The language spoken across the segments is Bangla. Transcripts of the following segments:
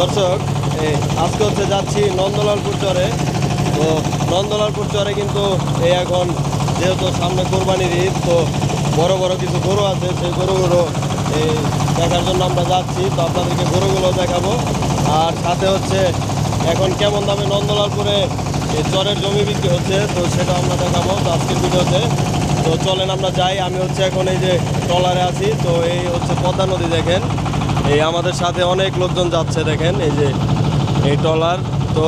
দর্শক, এই, আজকে হচ্ছে যাচ্ছি নন্দলালপুর চরে। তো নন্দলালপুর চরে কিন্তু এই এখন যেহেতু সামনে কোরবানির ঈদ, তো বড় বড় কিছু গরু আছে, সেই গরুগুলো, এই, দেখার জন্য আমরা যাচ্ছি। তো আপনাদেরকে গরুগুলো দেখাবো। আর সাথে হচ্ছে এখন কেমন দামে নন্দলালপুরে চরের জমি বিক্রি হচ্ছে, তো সেটা আমরা দেখাবো তো আজকের ভিডিওতে। তো চলেন আমরা যাই। আমি হচ্ছে এখন এই যে ট্রলারে আছি, তো এই হচ্ছে পদ্মা নদী দেখেন। এই আমাদের সাথে অনেক লোকজন যাচ্ছে দেখেন, এই যে এই ট্রলার। তো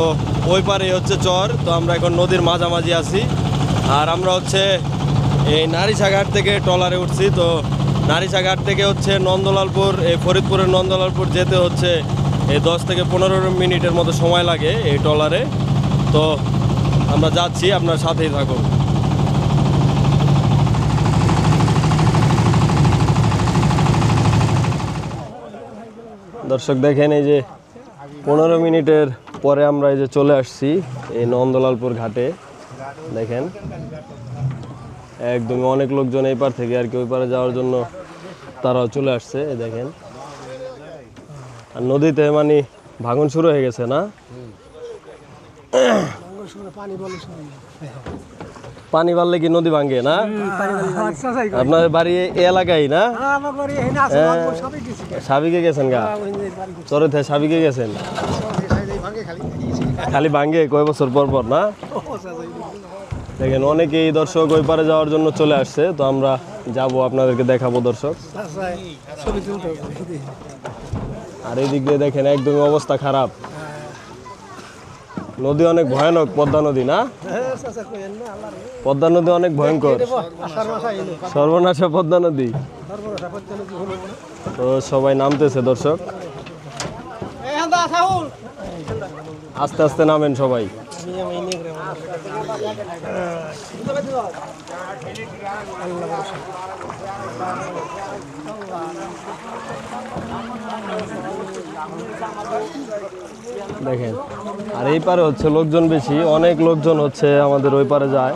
ওই পারে হচ্ছে চর, তো আমরা এখন নদীর মাঝামাঝি আছি। আর আমরা হচ্ছে এই নারিসাঘাট থেকে ট্রলারে উঠছি, তো নারিসাঘাট থেকে হচ্ছে নন্দলালপুর, এই ফরিদপুরের নন্দলালপুর যেতে হচ্ছে এই দশ থেকে পনেরো মিনিটের মতো সময় লাগে এই ট্রলারে। তো আমরা যাচ্ছি, আপনার সাথেই থাকুন। দর্শক, দেখেন এই যে পনেরো মিনিটের পরে আমরা এই যে চলে আসছি এই নন্দলালপুর ঘাটে। দেখেন, একদমই অনেক লোকজন এই পার থেকে আর কি ওই পারে যাওয়ার জন্য তারাও চলে আসছে দেখেন। আর নদীতে মানে ভাঙন শুরু হয়ে গেছে না? পানি বাড়লে কি নদী ভাঙে না? আপনাদের বাড়ি এই এলাকায় না? সাবিকে গেছেন গা? চরে থেকে সাবিকে গেছেন? খালি ভাঙ্গে কয় বছর পর পর না? দেখেন অনেকেই দর্শক ওই পারে যাওয়ার জন্য চলে আসছে তো আমরা যাব আপনাদেরকে দেখাবো দর্শক। আর এই দিক দিয়ে দেখেন একদমই অবস্থা খারাপ। নদী অনেক ভয়ানক, পদ্মা নদী না? পদ্মা নদী অনেক ভয়ঙ্কর। সর্বনাশা পদ্মা নদী। তো সবাই নামতেছে, দর্শক। আস্তে আস্তে নামেন সবাই। দেখেন, আর এই পারে হচ্ছে লোকজন বেশি, অনেক লোকজন হচ্ছে আমাদের ওই পারে যায়,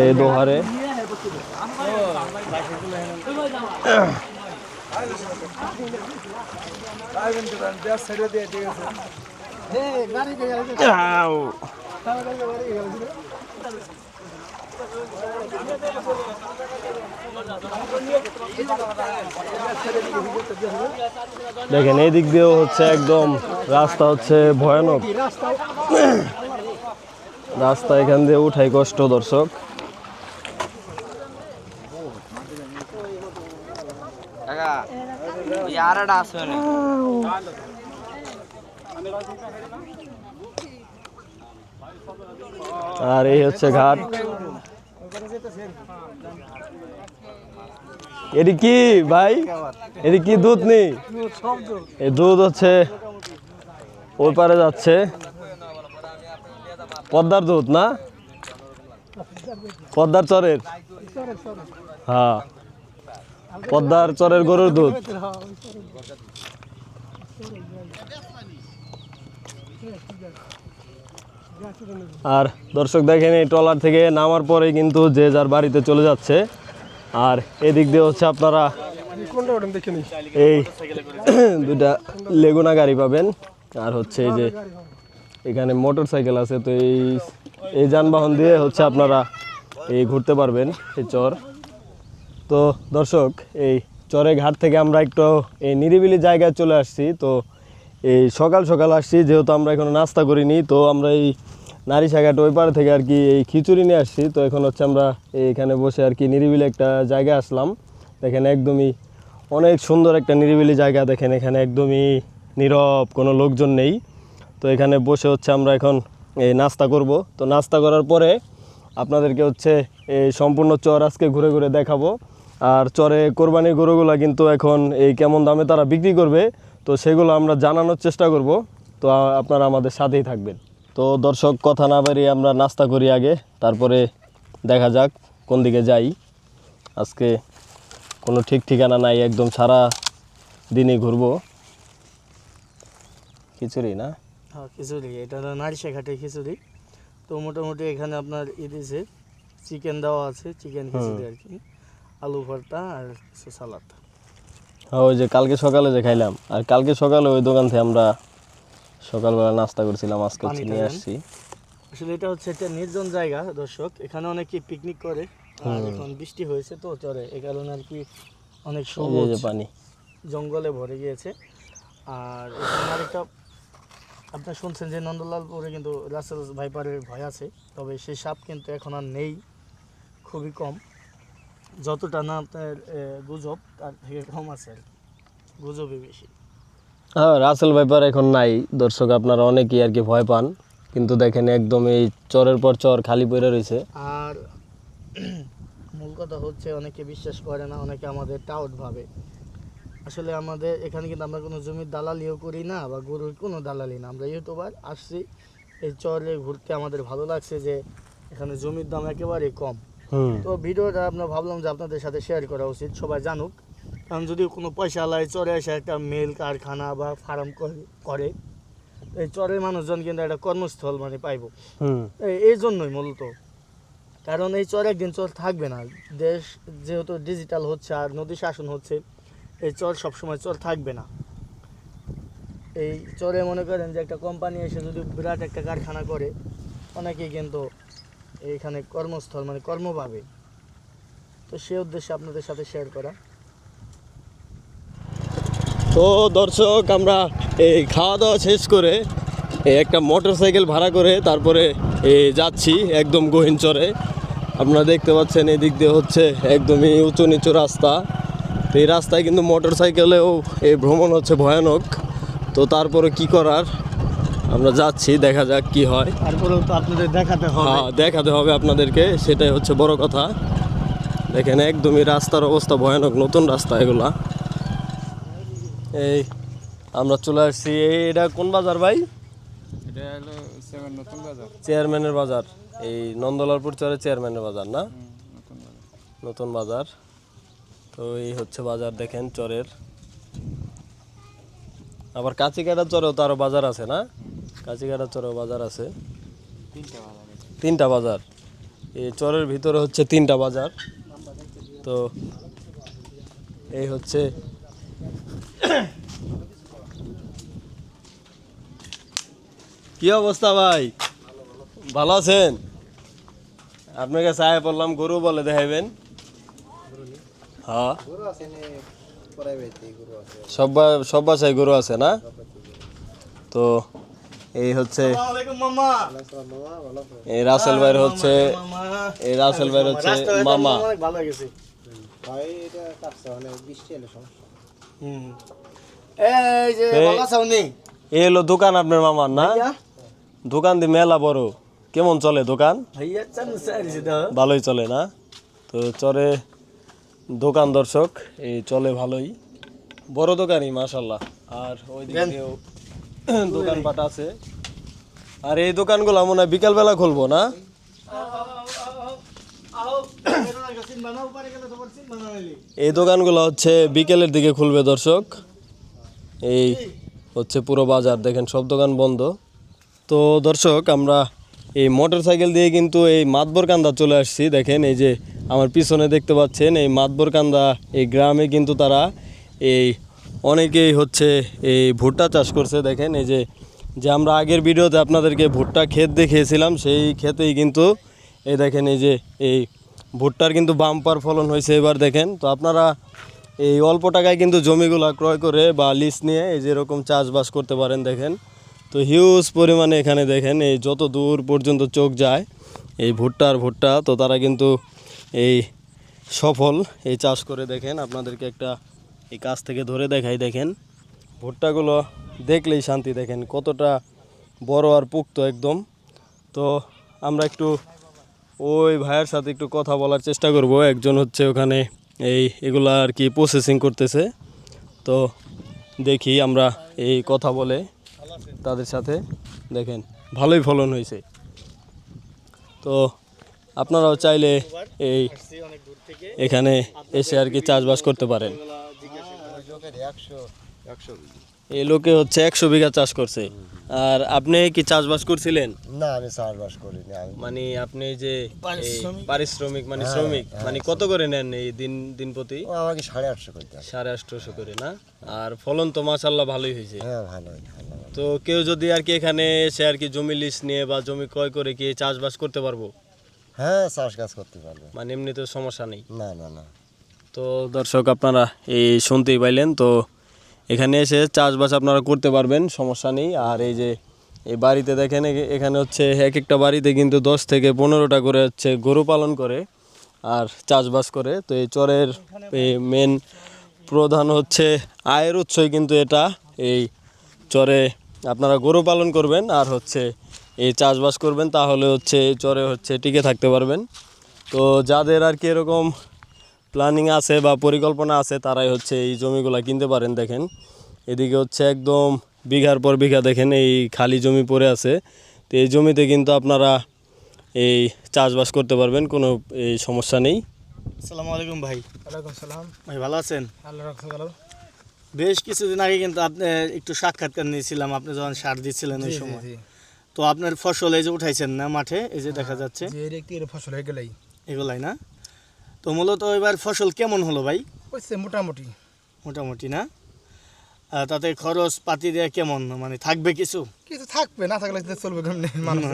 এই দোহারে আউ। দেখেন, এই দিক দিয়েও হচ্ছে একদম রাস্তা হচ্ছে ভয়ানক। রাস্তা এখান দিয়ে উঠাই কষ্ট, দর্শক। আর এই হচ্ছে ঘাট। এটি কি ভাই? এটি কি দুধ নেই এই দুধ হচ্ছে ওই পারে যাচ্ছে। পদ্মার দুধ না? পদ্মার চরের? হ্যাঁ। পদ্মার চরের গরুর দুধ। আর দর্শক দেখেন এই ট্রলার থেকে নামার পরে কিন্তু যে যার বাড়িতে চলে যাচ্ছে। আর এদিক দিয়ে হচ্ছে আপনারা এই দুটা লেগুনা গাড়ি পাবেন। আর হচ্ছে এই যে এখানে মোটর সাইকেল আছে, তো এই এই যানবাহন দিয়ে হচ্ছে আপনারা এই ঘুরতে পারবেন এই চর। তো দর্শক, এই চরে ঘাট থেকে আমরা একটু এই নিরিবিলি জায়গায় চলে আসছি। তো এই সকাল সকাল আসছি, যেহেতু আমরা এখনও নাস্তা করিনি, তো আমরা এই নারিসাঘাট ওই পাড়ে থেকে আর কি এই খিচুড়ি নিয়ে আসছি। তো এখন হচ্ছে আমরা এইখানে বসে আর কি নিরিবিলি একটা জায়গায় আসলাম। দেখেন একদমই অনেক সুন্দর একটা নিরিবিলি জায়গা। দেখেন এখানে একদমই নীরব কোনো লোকজন নেই। তো এখানে বসে হচ্ছে আমরা এখন এই নাস্তা করব। তো নাস্তা করার পরে আপনাদেরকে হচ্ছে এই সম্পূর্ণ চর আজকে ঘুরে ঘুরে দেখাবো। আর চরে কোরবানির গরুগুলো কিন্তু এখন এই কেমন দামে তারা বিক্রি করবে তো সেগুলো আমরা জানানোর চেষ্টা করব। তো আপনারা আমাদের সাথেই থাকবেন। তো দর্শক কথা না বাড়িয়ে আমরা নাস্তা করি আগে। তারপরে দেখা যাক কোন দিকে যাই। আজকে কোনো ঠিক ঠিকানা নাই একদম সারা দিনই ঘুরবো। খিচুড়ি না? হ্যাঁ খিচুড়ি। এটা হলো নারিশা ঘাটের খিচুড়ি। তো মোটামুটি এখানে আপনার ই দিয়েছে চিকেন দেওয়া আছে চিকেন খিচুড়ি আর কি। আলু ভর্তা আর কিছু সালাদ। ওই যে কালকে সকালে যে খাইলাম আর কালকে সকালে ওই দোকান থেকে আমরা সকালবেলা নাস্তা করছিলাম আজকে নিয়ে আসছি। আসলে এটা হচ্ছে একটা নির্জন জায়গা দর্শক। এখানে অনেকে পিকনিক করে আর এখন বৃষ্টি হয়েছে তো চরে। এ কারণে আর কি অনেক সবুজ পানি। জঙ্গলে ভরে গিয়েছে। আর এখানে আরেকটা আপনার শুনছেন যে নন্দলালপুরে কিন্তু রাসেল ভাইপারের ভয় আছে তবে সেই সাপ কিন্তু এখন আর নেই খুবই কম। যতটা না আপনার গুজব তার থেকে কম আছে গুজবই বেশি। হ্যাঁ রাসেল ভাইপার এখন নাই। দর্শক আপনারা অনেকেই আর কি ভয় পান। কিন্তু দেখেন একদম এই চরের পর চর খালি পড়ে রয়েছে। আর মূল কথা হচ্ছে অনেকে বিশ্বাস করে না অনেকে আমাদের টাউট ভাবে। আসলে আমাদের এখানে কিন্তু আমরা কোনো জমির দালালিও করি না বা গরুর কোনো দালালি না। আমরা ইউটিউবার আসছি। এই চরে ঘুরতে আমাদের ভালো লাগছে যে এখানে জমির দাম একেবারেই কম। তো ভিডিওটা আমরা ভাবলাম যে আপনাদের সাথে শেয়ার করা উচিত সবাই জানুক। কারণ যদি কোনো পয়সা আলায় চরে এসে একটা মেল কারখানা বা ফার্ম করে এই চরের মানুষজন কিন্তু একটা কর্মস্থল মানে পাইবো। এই জন্যই মূলত। কারণ এই চর একদিন চর থাকবে না। দেশ যেহেতু ডিজিটাল হচ্ছে আর নদী শাসন হচ্ছে এই চর সবসময় চর থাকবে না। এই চরে মনে করেন যে একটা কোম্পানি এসে যদি বিরাট একটা কারখানা করে অনেকেই কিন্তু এইখানে কর্মস্থল মানে কর্ম পাবে তো সে উদ্দেশ্যে আপনাদের সাথে শেয়ার করা। তো দর্শক, আমরা এই খাওয়া দাওয়া শেষ করে একটা মোটর সাইকেল ভাড়া করে তারপরে যাচ্ছি একদম গহীন চরে আপনারা দেখতে পাচ্ছেন এদিক দিয়ে হচ্ছে একদমই উঁচু নিচু রাস্তা। তো এই রাস্তায় কিন্তু মোটর সাইকেলেও এই ভ্রমণ হচ্ছে ভয়ানক। তো তারপরে কি করার? আমরা যাচ্ছি দেখা যাক কি হয়। তারপরেও তো আপনাদের দেখাতে হবে। হ্যাঁ দেখাতে হবে আপনাদেরকে সেটাই হচ্ছে বড় কথা। দেখেন একদমই রাস্তার অবস্থা ভয়ানক নতুন রাস্তা এগুলা। এই আমরা চলে আসছি এই এটা কোন বাজার ভাই? এটা হলো সেভেন নতুন বাজার। চেয়ারম্যানের বাজার। এই নন্দলালপুর চরে চেয়ারম্যানের বাজার না? নতুন বাজার। তো এই হচ্ছে বাজার দেখেন চরের। আবার কাঁচিকাটার চরেও তো আরও বাজার আছে না? কাঁচিকাটার চরেও বাজার আছে। তিনটা বাজার এই চরের ভিতরে হচ্ছে তিনটা বাজার। তো এই হচ্ছে কি অবস্থা ভাই? ভালো আছেন? আপনাকে আয় পড়লাম গরু বলে দেখাইবেন। হ্যাঁ। সব বা- সব বাসায় গরু আছে না? তো এই হচ্ছে আসসালামু আলাইকুম মামা। এই রাসেল ভাইয়ের হচ্ছে এই রাসেল ভাইয়ের হচ্ছে মামা। ভালো গেছে। এই হলো দোকান আপনার মামার না? দোকান দি মেলা বড়। কেমন চলে দোকান। ভালোই চলে না? তো চরে দোকান দর্শক এই চলে ভালোই। বড় দোকানই মাশাল্লাহ আর ওই দিক দেন। দিয়েও দোকানপাট আছে। আর এই দোকানগুলো মনে হয় বিকালবেলা খুলবো না। এই দোকানগুলো হচ্ছে বিকেলের দিকে খুলবে দর্শক। এই হচ্ছে পুরো বাজার দেখেন সব দোকান বন্ধ। তো দর্শক আমরা এই মোটর সাইকেল দিয়ে কিন্তু এই মাতবরকান্দা চলে আসছি দেখেন এই যে আমার পিছনে দেখতে পাচ্ছেন এই মাতবরকান্দা, এই গ্রামে কিন্তু তারা এই অনেকেই হচ্ছে এই ভুট্টা চাষ করছে। দেখেন এই যে যে আমরা আগের ভিডিওতে আপনাদেরকে ভুট্টা ক্ষেত দেখিয়েছিলাম, সেই ক্ষেতেই কিন্তু এই দেখেন এই যে, এই ভুট্টার কিন্তু বাম্পার ফলন হয়েছে এবার দেখেন। তো আপনারা এই অল্প টাকায় কিন্তু জমিগুলো ক্রয় করে বা লিজ নিয়ে এই যে এরকম চাষবাস করতে পারেন দেখেন। তো হিউজ পরিমাণে এখানে দেখেন এই যত দূর পর্যন্ত চোখ যায় এই ভুট্টার ভুট্টা, তো তারা কিন্তু এই সফল এই চাষ করে দেখেন, আপনাদেরকে একটা এই কাছ থেকে ধরে দেখাই, দেখেন। ভুট্টাগুলো দেখলেই শান্তি, দেখেন কতটা বড় আর পুক্ত একদম। তো আমরা একটু ওই ভাইয়ের সাথে একটু কথা বলার চেষ্টা করব। একজন হচ্ছে ওখানে এই এগুলো আর কি প্রসেসিং করতেছে। তো দেখি আমরা এই কথা বলে তাদের সাথে, দেখেন, ভালোই ফলন হয়েছে। তো আপনারাও চাইলে এই আসছি অনেক দূর থেকে। এখানে এসে আর কি চাষবাস করতে পারেন এই লোকে হচ্ছে একশো বিঘা চাষ করছে আর আপনি কি চাষবাস করছিলেন না আমি চাষবাস করিনি মানে আপনি যে এই পারিশ্রমিক? পারিশ্রমিক মানে হ্যাঁ, শ্রমিক হ্যাঁ, মানে কত করে নেন এই দিন দিন প্রতি আমাকে সাড়ে আটশো হবে। সাড়ে আটশোশো করে না আর ফলন তো মাসাল্লাহ ভালোই হয়েছে হ্যাঁ ভালো। তো কেউ যদি আর কি এখানে এসে আর কি জমি লিস্ট নিয়ে বা জমি ক্রয় করে কি চাষবাস করতে পারব হ্যাঁ চাষ কাজ করতে পারবে। মানে এমনি তো সমস্যা নেই? না না না। তো দর্শক আপনারা এই শুনতেই পাইলেন তো এখানে এসে চাষবাস আপনারা করতে পারবেন সমস্যা নেই। আর এই যে এই বাড়িতে দেখেন এখানে হচ্ছে এক একটা বাড়িতে কিন্তু দশ থেকে পনেরোটা করে হচ্ছে গরু পালন করে আর চাষবাস করে। তো এই চরের মেন প্রধান হচ্ছে আয়ের উৎসই কিন্তু এটা। এই চরে আপনারা গরু পালন করবেন আর হচ্ছে এই চাষবাস করবেন তাহলে হচ্ছে এই চরে হচ্ছে টিকে থাকতে পারবেন। তো যাদের আর কি এরকম প্ল্যানিং আছে বা পরিকল্পনা আছে তারাই হচ্ছে এই জমিগুলো কিনতে পারেন দেখেন। এদিকে হচ্ছে একদম বিঘার পর বিঘা দেখেন এই খালি জমি পড়ে আছে। তো এই জমিতে কিন্তু আপনারা এই চাষবাস করতে পারবেন কোনো এই সমস্যা নেই। আসসালামু আলাইকুম ভাই। ওয়ালাইকুম সালাম। ভাই ভালো আছেন? আল্লাহ বেশ কিছুদিন আগে কিন্তু আপনি একটু সাক্ষাৎকার নিয়েছিলাম আপনি যখন সার দিচ্ছিলেন ওই সময়। তো আপনার ফসল এই যে উঠাইছেন না মাঠে? এই যে দেখা যাচ্ছে। যে এর একটি এর ফসল হয়ে গেলেই এগুলাই না? তো মূলত এবার ফসল কেমন হলো ভাই? মোটামুটি। মোটামুটি না? তাতে খরচ পাতি দেওয়া কেমন? মানে থাকবে কিছু? কিছু থাকবে না থাকলে চলবে মানুষ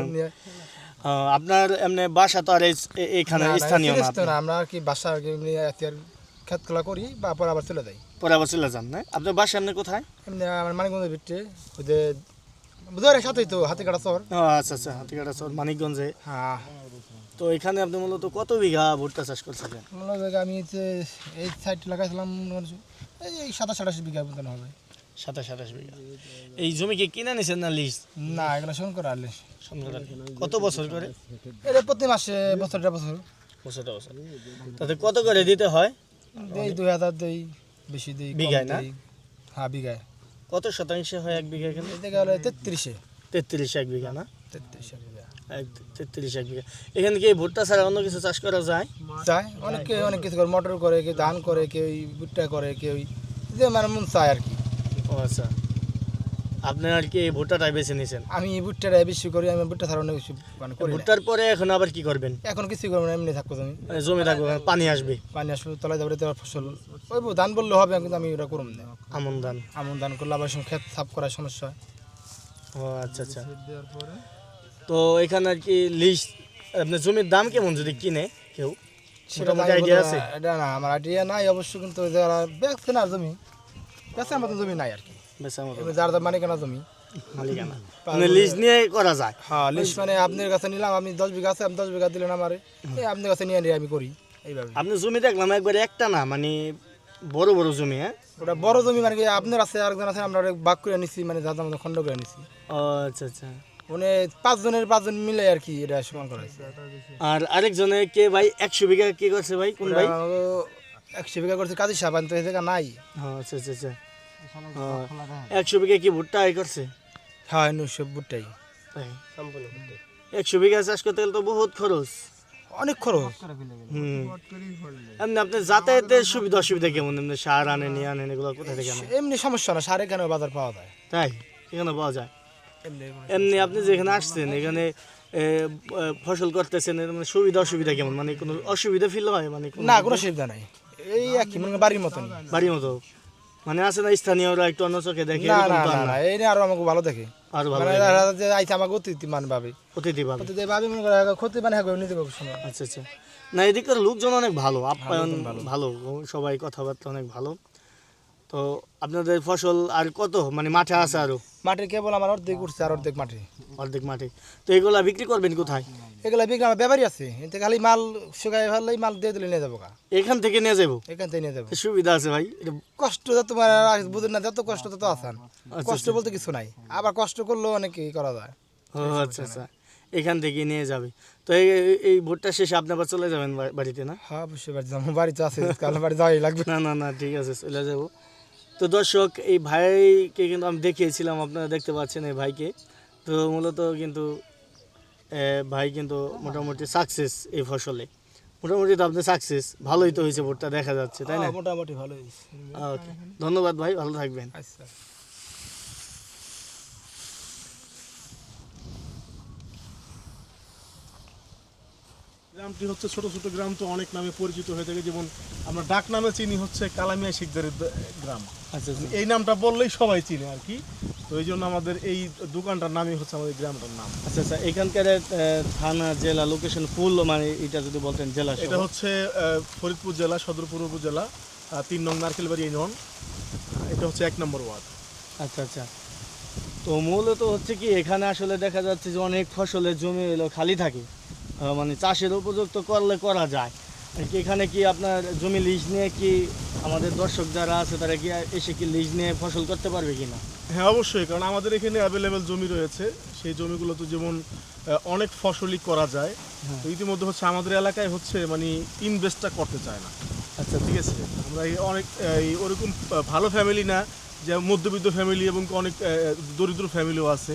আপনার এমনি বাসা তো আর এই- এ- এইখানে না, না, স্থানীয় না আমরা কি বাসা আর করি বা পরে আবার চলে যাই। পরে আবার চলে যান না? আপনার বাসা এমনি কোথায়? এমনি আমার মানিকগঞ্জের ভিতরে ওই যে বুধবারের সাথেই তো হাতে কাটা শহর আচ্ছা আচ্ছা হাতিকাটা চর মানিকগঞ্জে। হ্যাঁ। তো এখানে আপনি মূলত কত বিঘা ভুট্টা চাষ করছিলেন? হয় আমি এই সাইড লাগাইছিলাম এই সাতাশ আঠাশ বিঘা মতন হবে। সাতাশ আঠাশ বিঘা। এই জমি কি কিনে নিছেন না লিজ না এগুলো শোন করে আনলে কত বছর করে? এটা প্রতি মাসে বছরটা বছর। বছরটা বছর। তাতে কত করে দিতে হয়? দেই দুই হাজার দেই বেশি দেই বিঘায় না? হ্যাঁ বিঘায়। কত শতাংশে হয় এক বিঘা এখানে? এতে গেলে তেত্রিশে। তেত্রিশ এক বিঘা না? তেত্রিশে বিঘা। এক তেত্রিশ এক বিঘা। এখানে কি ভুট্টা ছাড়া অন্য কিছু চাষ করা যায়? যায়। অনেকে অনেক কিছু করে। মটর করে কেউ ধান করে কেউ ভুট্টা করে কেউ যে মানে মন চায় আর কি। ও আচ্ছা। আপনি আর কি এই ভুট্টাটাই বেছে নিয়েছেন আমি ভুট্টাটা বেশি করি আমি ভুট্টা ছাড়া অনেক কিছু মানে করি না। ভুট্টার পরে এখন আবার কি করবেন? এখন কিছু করব না এমনি থাকব আমি মানে জমি থাকবে পানি আসবে। পানি আসবে তলায় যাবে তোমার ফসল। ওই ধান বললে হবে কিন্তু আমি ওটা করুম না। আমন ধান। আমন ধান করলে আবার ক্ষেত সাফ করার সমস্যা হয়। ও আচ্ছা আচ্ছা। তো এখানে আর কি লিস্ট আপনার জমির দাম কেমন যদি কিনে কেউ? সেটা মোটামুটি আইডিয়া আছে? এটা না আমার আইডিয়া নাই অবশ্য কিন্তু যারা বেচছে না জমি বেচার মতন জমি নাই আর কি। যার যার মানে জমি। মালিকানা। মানে লিস্ট নিয়ে করা যায়? হ্যাঁ মানে আপনার কাছে নিলাম আপনি দশ বিঘা আছে আমি দশ বিঘা দিলেন আমারে। এই আপনার কাছে নিয়ে নিয়ে আমি করি এইভাবে। আপনি জমি দেখলাম একবারে একটা না মানে বড় বড় জমি হ্যাঁ? ওটা বড় জমি মানে কি আপনার আছে আরেকজন আছে আমরা বাক করে নিছি মানে যার খণ্ড করে নিছি। আচ্ছা আচ্ছা। মানে পাঁচজনের পাঁচজন মিলে আর কি এটা সমান করা আর আরেকজনে কে ভাই? একশো বিঘা কি করছে ভাই? কোন ভাই? একশো বিঘা করছে কাজী সাবান তো এই জায়গা নাই। আচ্ছা আচ্ছা আচ্ছা। একশো বিঘা কি ভুট্টা এই করছে? হ্যাঁ বুটটাই তাই। একশো বিঘা চাষ করতে গেলে তো বহুত খরচ। অনেক খরচ। এমনি আপনি যাতায়াতের সুবিধা অসুবিধা কেমন? এমনি সার আনেন নিয়ে আনেন এগুলো কোথা থেকে আনেন? এমনি সমস্যা না সারে কেন বাজার পাওয়া যায়। তাই? এখানে পাওয়া যায়। এমনি আপনি যেখানে আসছেন এখানে ফসল করতেছেন এর মানে সুবিধা অসুবিধা কেমন? মানে কোনো অসুবিধা ফিল হয়? মানে কোনো- না কোনো সুবিধা নাই। এই একই মানে বাড়ির মতন বাড়ির মতো? মানে আছে না স্থানীয়রা একটু অন্য চোখে দেখে না না না নিয়ে আরও আমাকে ভালো দেখে। আরও ভালো মানে যে আইসা আমাকে অতিথি মান ভাবে। অতিথি ভাবে অতিথি ভাবে মনে করে ক্ষতি মানে হবে নিতে পারব সময় আচ্ছা আচ্ছা। না এদিকের লোকজন অনেক ভালো আপ্যায়ন ভালো সবাই কথাবার্তা অনেক ভালো। তো আপনাদের ফসল আর কত? মানে মাঠে আছে আরও? মাঠে কেবল আমার অর্ধেক উঠছে আর অর্ধেক মাঠে অর্ধেক মাঠে তো এগুলা বিক্রি করবেন কোথায়? এগুলা বিক্রি আমার ব্যাপারই আছে। এতে খালি মাল শুকাই ফেললেই মাল দিয়ে দিলে নিয়ে যাব এখান থেকে নিয়ে যাব এখান থেকে নিয়ে যাব। সুবিধা আছে ভাই কষ্ট যত তোমার বুঝেন না যত কষ্ট তত আসান। কষ্ট বলতে কিছু নাই। আবার কষ্ট করলেও অনেক করা যায়। ও আচ্ছা আচ্ছা। এখান থেকে নিয়ে যাবে। তো এই ভোটটা শেষে আপনি আবার চলে যাবেন বাড়িতে না? হ্যাঁ অবশ্যই বাড়ি যাব। বাড়ি তো আছে কাল বাড়ি যাওয়াই লাগবে। না না না ঠিক আছে চলে যাব। তো দর্শক এই ভাইকে কিন্তু আমি দেখিয়েছিলাম আপনারা দেখতে পাচ্ছেন এই ভাইকে। তো মূলত কিন্তু ভাই কিন্তু মোটামুটি সাকসেস এই ফসলে। মোটামুটি তো আপনি সাকসেস ভালোই তো হয়েছে ভোটটা দেখা যাচ্ছে তাই না? মোটামুটি ভালোই ওকে। ধন্যবাদ ভাই ভালো থাকবেন। আচ্ছা। গ্রামটি হচ্ছে ছোট ছোট গ্রাম তো অনেক নামে পরিচিত হয়ে থাকে। যেমন আমরা ডাক নামে চিনি হচ্ছে কালামিয়া শিকদারের গ্রাম। আচ্ছা আচ্ছা। এই নামটা বললেই সবাই চিনে আর কি। তো এই জন্য আমাদের এই দোকানটার নামই হচ্ছে আমাদের গ্রামটার নাম। আচ্ছা আচ্ছা এখানকার থানা জেলা লোকেশন ফুল মানে এটা যদি বলতেন জেলা এটা হচ্ছে ফরিদপুর জেলা সদরপুর উপজেলা তিন নং নারকেলবাড়ি ইউনিয়ন আহ, এটা হচ্ছে এক নম্বর ওয়ার্ড। আচ্ছা আচ্ছা। তো মূলত হচ্ছে কি এখানে আসলে দেখা যাচ্ছে যে অনেক ফসলের জমি এলো খালি থাকে। মানে চাষের উপযুক্ত করলে করা যায়। কি এখানে কি আপনার জমি লিজ নিয়ে কি আমাদের দর্শক যারা আছে তারা কি এসে কি লিজ নিয়ে ফসল করতে পারবে কি না হ্যাঁ অবশ্যই কারণ আমাদের এখানে অ্যাভেলেবেল জমি রয়েছে। সেই জমিগুলোতে যেমন অনেক ফসলই করা যায়। তো ইতিমধ্যে হচ্ছে আমাদের এলাকায় হচ্ছে মানে ইনভেস্টটা করতে চায় না। আচ্ছা। ঠিক আছে? আমরা এই অনেক এই ওরকম ভালো ফ্যামিলি না যে মধ্যবিত্ত ফ্যামিলি এবং অনেক দরিদ্র ফ্যামিলিও আছে।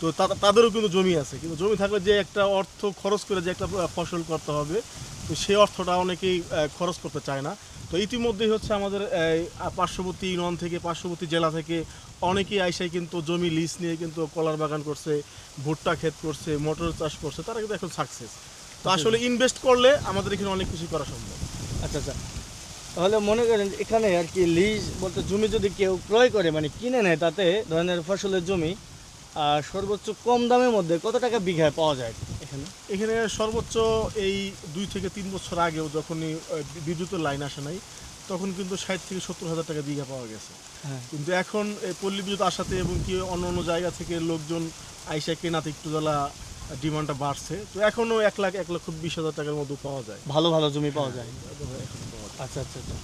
তো তাদেরও কিন্তু জমি আছে। কিন্তু জমি থাকলে যে একটা অর্থ খরচ করে যে একটা ফসল করতে হবে তো সেই অর্থটা অনেকেই খরচ করতে চায় না। তো ইতিমধ্যেই হচ্ছে আমাদের পার্শ্ববর্তী ইউনিয়ন থেকে পার্শ্ববর্তী জেলা থেকে অনেকেই আইসাই কিন্তু জমি লিজ নিয়ে কিন্তু কলার বাগান করছে ভুট্টা ক্ষেত করছে মটর চাষ করছে তারা কিন্তু এখন সাকসেস তো আসলে ইনভেস্ট করলে আমাদের এখানে অনেক কিছু করা সম্ভব। আচ্ছা আচ্ছা। তাহলে মনে করেন এখানে আর কি লিজ বলতে জমি যদি কেউ ক্রয় করে মানে কিনে নেয় তাতে ধরনের ফসলের জমি সর্বোচ্চ কম দামের মধ্যে কত টাকা বিঘায় পাওয়া যায় এখানে? এখানে সর্বোচ্চ এই দুই থেকে তিন বছর আগেও যখনই বিদ্যুতের লাইন আসে নাই তখন কিন্তু ষাট থেকে সত্তর হাজার টাকা বিঘা পাওয়া গেছে। হ্যাঁ। কিন্তু এখন এই পল্লী বিদ্যুৎ আসাতে এবং কি অন্য অন্য জায়গা থেকে লোকজন আইসা কেনাতে একটু জ্বালা ডিমান্ডটা বাড়ছে। তো এখনও এক লাখ এক লক্ষ বিশ হাজার টাকার মতো পাওয়া যায়। ভালো ভালো জমি পাওয়া যায়। আচ্ছা আচ্ছা আচ্ছা।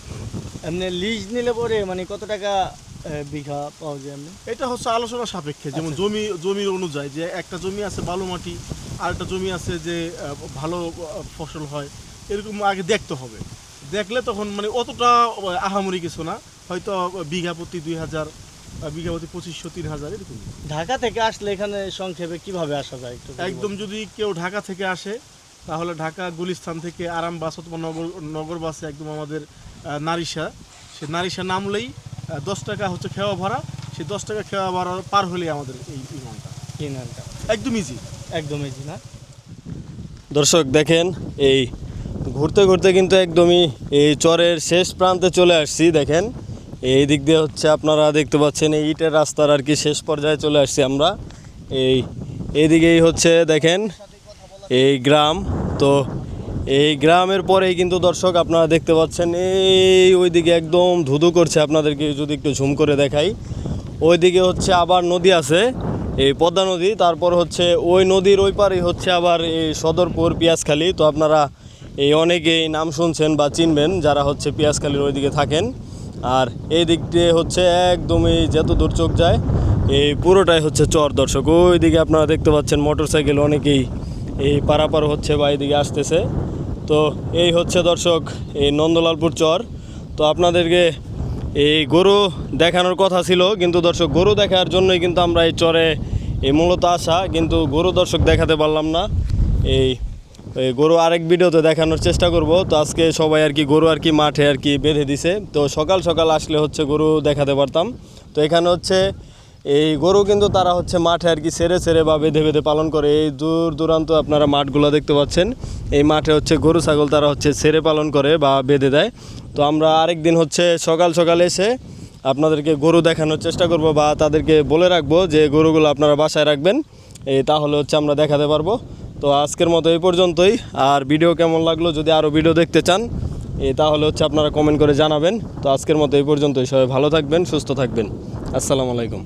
এমনি লিজ নিলে পরে মানে কত টাকা বিঘা পাওয়া যায় এমনি? এটা হচ্ছে আলোচনা সাপেক্ষে যেমন আচ্ছা। জমি জমির অনুযায়ী যে একটা জমি আছে বালু মাটি আর একটা জমি আছে যে ভালো ফসল হয় এরকম আগে দেখতে হবে। দেখলে তখন মানে অতটা আহামরি কিছু না। হয়তো বিঘা প্রতি দুই হাজার বা বিঘা প্রতি পঁচিশশো তিন হাজার এরকম। ঢাকা থেকে আসলে এখানে সংক্ষেপে কীভাবে আসা যায় একটু একদম যদি কেউ ঢাকা থেকে আসে তাহলে ঢাকা গুলিস্তান থেকে আরাম বাস অথবা নগর নগর বাসে একদম আমাদের নারিশা। সে নারিশা নামলেই দশ টাকা হচ্ছে খেওয়া ভাড়া। সে দশ টাকা খেওয়া ভাড়া পার হলেই আমাদের এই হাজার টাকা। একদম ইজি একদম এই না? দর্শক দেখেন এই ঘুরতে ঘুরতে কিন্তু একদমই এই চরের শেষ প্রান্তে চলে আসছি দেখেন। এই দিক দিয়ে হচ্ছে আপনারা দেখতে পাচ্ছেন এই ইটের রাস্তার আর কি শেষ পর্যায়ে চলে আসছি আমরা। এই এইদিকেই হচ্ছে দেখেন এই গ্রাম, তো এই গ্রামের পরেই কিন্তু দর্শক আপনারা দেখতে পাচ্ছেন, এই ওইদিকে একদম ধুধু করছে আপনাদেরকে যদি একটু ঝুম করে দেখাই। ওইদিকে হচ্ছে আবার নদী আছে, এই পদ্মা নদী, তারপর হচ্ছে ওই নদীর ওই পারেই হচ্ছে আবার এই সদরপুর পিয়াজখালী। তো আপনারা এই অনেকেই নাম শুনছেন বা চিনবেন যারা হচ্ছে পিয়াজখালীর ওইদিকে থাকেন। আর এই দিক দিয়ে হচ্ছে একদমই যত দূর চোখ যায়, এই পুরোটাই হচ্ছে চর দর্শক। ওইদিকে আপনারা দেখতে পাচ্ছেন মোটর সাইকেল অনেকেই এই পারাপার হচ্ছে বা এইদিকে আসতেছে। তো এই হচ্ছে দর্শক এই নন্দলালপুর চর। তো আপনাদেরকে এই গরু দেখানোর কথা ছিল, কিন্তু দর্শক গরু দেখার জন্যই কিন্তু আমরা এই চরে এই মূলত আসা, কিন্তু গরু দর্শক দেখাতে পারলাম না। এই গরু আরেক ভিডিওতে দেখানোর চেষ্টা করব। তো আজকে সবাই আর কি গরু আর কি মাঠে আর কি বেঁধে দিছে। তো সকাল সকাল আসলে হচ্ছে গরু দেখাতে পারতাম। তো এখানে হচ্ছে এই গরু কিন্তু তারা হচ্ছে মাঠে আর কি সেরে সেরে বা বেঁধে বেঁধে পালন করে। এই দূর দূরান্ত আপনারা মাঠগুলো দেখতে পাচ্ছেন। এই মাঠে হচ্ছে গরু, ছাগল তারা হচ্ছে সেরে পালন করে বা বেঁধে দেয়। তো আমরা আরেক দিন হচ্ছে সকাল সকাল এসে আপনাদেরকে গরু দেখানোর চেষ্টা করব বা তাদেরকে বলে রাখব যে গরুগুলো আপনারা বাসায় রাখবেন। এই তাহলে হচ্ছে আমরা দেখাতে পারব। তো আজকের মতো এই পর্যন্তই। আর ভিডিও কেমন লাগল যদি আরও ভিডিও দেখতে চান, এই তাহলে হচ্ছে আপনারা কমেন্ট করে জানাবেন। তো আজকের মতো এই পর্যন্তই। সবাই ভালো থাকবেন, সুস্থ থাকবেন। আসসালামু আলাইকুম।